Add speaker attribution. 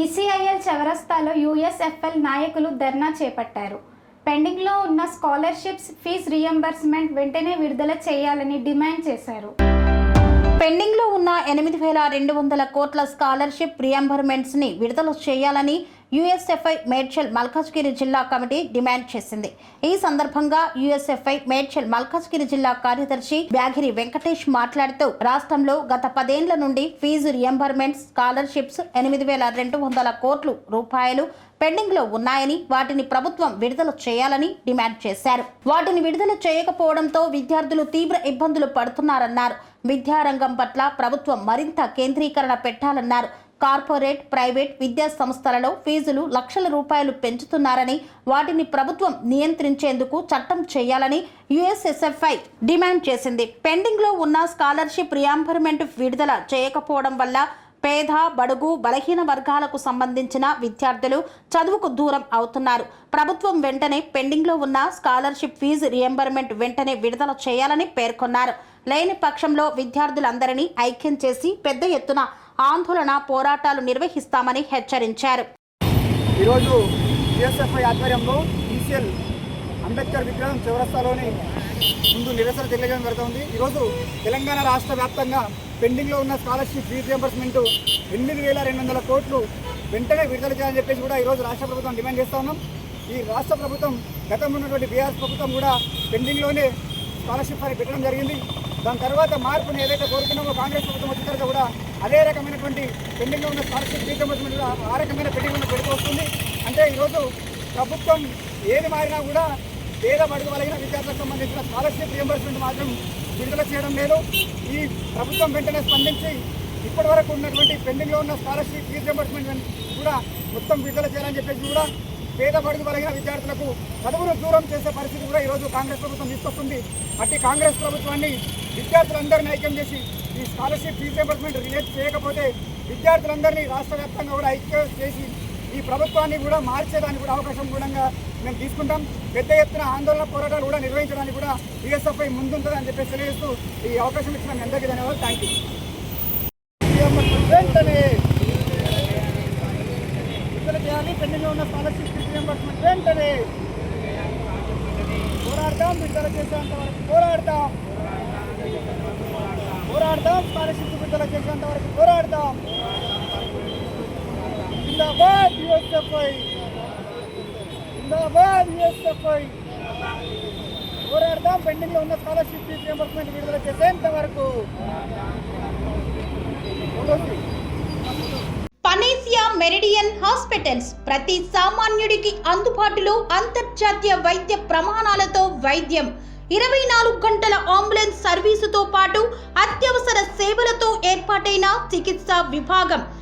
Speaker 1: ECIL చవరస్తాలో యూఎస్ఎఫ్ఎల్ నాయకులు ధర్నా చేపట్టారు. పెండింగ్లో ఉన్న స్కాలర్షిప్స్ ఫీజు రియంబర్స్మెంట్ వెంటనే విడుదల చేయాలని డిమాండ్ చేశారు. పెండింగ్లో ఉన్న ఎనిమిది వేల రెండు వందల కోట్ల స్కాలర్షిప్ రియంబర్మెంట్స్ని విడుదల చేయాలని యుఎస్ఎఫ్ఐ మేడ్చల్ మల్కాజ్గిరి జిల్లా కమిటీ డిమాండ్ చేసింది. ఈ సందర్భంగా యుఎస్ఎఫ్ఐ మేడ్చల్ మల్కాజ్గిరి జిల్లా కార్యదర్శి బ్యాగిరి వెంకటేష్ మాట్లాడుతూ రాష్ట్రంలో గత పదేండ్ల నుండి ఫీజు రియంబర్మెంట్ స్కాలర్షిప్స్ ఎనిమిది వేల రెండు వందల కోట్లు రూపాయలు పెండింగ్లో ఉన్నాయని వాటిని ప్రభుత్వం విడుదల చేయాలని డిమాండ్ చేశారు. వాటిని విడుదల చేయకపోవడంతో విద్యార్థులు తీవ్ర ఇబ్బందులు పడుతున్నారన్నారు. విద్యారంగం పట్ల ప్రభుత్వం మరింత కేంద్రీకరణ పెట్టాలన్నారు. కార్పొరేట్ ప్రైవేట్ విద్యా సంస్థలలో ఫీజులు లక్షల రూపాయలు పెంచుతున్నారని వాటిని ప్రభుత్వం నియంత్రించేందుకు చట్టం చేయాలని యుఎస్ఎస్ఎఫ్ఐ డిమాండ్ చేసింది. పెండింగ్లో ఉన్న స్కాలర్షిప్ రియాంబర్మెంట్ విడుదల చేయకపోవడం వల్ల పేద బడుగు బలహీన వర్గాలకు సంబంధించిన విద్యార్థులు చదువుకు దూరం అవుతున్నారు. ప్రభుత్వం వెంటనే పెండింగ్లో ఉన్న స్కాలర్షిప్ ఫీజు రియంబర్మెంట్ వెంటనే విడుదల చేయాలని పేర్కొన్నారు. లేని పక్షంలో విద్యార్థులందరినీ ఐక్యం చేసి పెద్ద ఎత్తున ఆందోళన పోరాటాలు నిర్వహిస్తామని హెచ్చరించారు.
Speaker 2: ఈరోజు జిఎస్ఎఫ్ఐ ఆధ్వర్యంలో ఈసీఎల్ అంబేద్కర్ విగ్రహం చౌరస్తాలోని ముందు నిరసన తెలియజేయడం జరుగుతుంది. ఈరోజు తెలంగాణ రాష్ట్ర వ్యాప్తంగా పెండింగ్లో ఉన్న స్కాలర్షిప్ ఫీజు రియంబర్స్మెంట్ ఎనిమిది వేల రెండు వందల కోట్లు వెంటనే విడుదల చేయాలని చెప్పేసి కూడా ఈరోజు రాష్ట్ర ప్రభుత్వం డిమాండ్ చేస్తా ఉన్నాం. ఈ రాష్ట్ర ప్రభుత్వం గతంలో ఉన్నటువంటి బీఆర్ఎస్ ప్రభుత్వం కూడా పెండింగ్లోనే స్కాలర్షిప్ అని పెట్టడం జరిగింది. దాని తర్వాత మార్పుని ఏదైతే కోరుకున్నామో కాంగ్రెస్ ప్రభుత్వం వచ్చిన తర్వాత కూడా అదే రకమైనటువంటి పెండింగ్లో ఉన్న స్కాలర్షిప్ రీకంబర్స్మెంట్ కూడా ఆ రకమైన పెండింగ్ పెట్టుకొస్తుంది అంటే ఈరోజు ప్రభుత్వం ఏది మారినా కూడా పేద బడుగు కలిగిన విద్యార్థులకు సంబంధించిన స్కాలర్షిప్ రియంబర్స్మెంట్ మాత్రం విడుదల చేయడం లేదు ఈ ప్రభుత్వం వెంటనే స్పందించి ఇప్పటి వరకు ఉన్నటువంటి పెండింగ్లో ఉన్న స్కాలర్షిప్ ఫీజు రియంబర్స్మెంట్ కూడా మొత్తం విడుదల చేయాలని చెప్పేసి కూడా పేద బడుగు కలిగిన విద్యార్థులకు చదువును దూరం చేసే పరిస్థితి కూడా ఈరోజు కాంగ్రెస్ ప్రభుత్వం తీసుకొస్తుంది. అట్టి కాంగ్రెస్ ప్రభుత్వాన్ని విద్యార్థులందరినీ ఐక్యం చేసి ఈ స్కాలర్షిప్ ఫీజు రియంబర్స్మెంట్ రిలీజ్ చేయకపోతే విద్యార్థులందరినీ రాష్ట్ర వ్యాప్తంగా కూడా ఐక్యం చేసి ఈ ప్రభుత్వాన్ని కూడా మార్చేదానికి కూడా అవకాశం కూడా మేము తీసుకుంటాం. పెద్ద ఎత్తున ఆందోళన పోరాటాలు కూడా నిర్వహించడానికి కూడా బిఎస్ఎఫ్ఐ ముందుంటుందని చెప్పేసి తెలియజేస్తూ ఈ అవకాశం ఇచ్చిన మీ అందరికీ ధన్యవాదాలు. థ్యాంక్ యూ వెంటనే విడుదల చేయాలి. పెండింగ్లో ఉన్న స్కాలర్షిప్ రియంబర్స్మెంట్ వెంటనే పోరాడతాం. విడుదల చేసేంత వరకు పోరాడతాం. పోరాడతాం. స్కాలర్షిప్ విడుదల చేసేంత వరకు పోరాడతాం. జిందాబాద్ యుఎస్ఎఫ్ఐ జిందాబాద్ పెండింగ్లో ఉన్న స్కాలర్షిప్ ఫీజు రియంబర్స్మెంట్ విడుదల చేసేంత వరకు.
Speaker 3: పనేసియా మెరిడియన్ హాస్పిటల్స్ ప్రతి సామాన్యుడికి అందుబాటులో అంతర్జాతీయ వైద్య ప్రమాణాలతో వైద్యం. ఇరవై నాలుగు గంటల అంబులెన్స్ సర్వీసుతో పాటు అత్యవసర సేవలతో ఏర్పాటైన చికిత్సా విభాగం.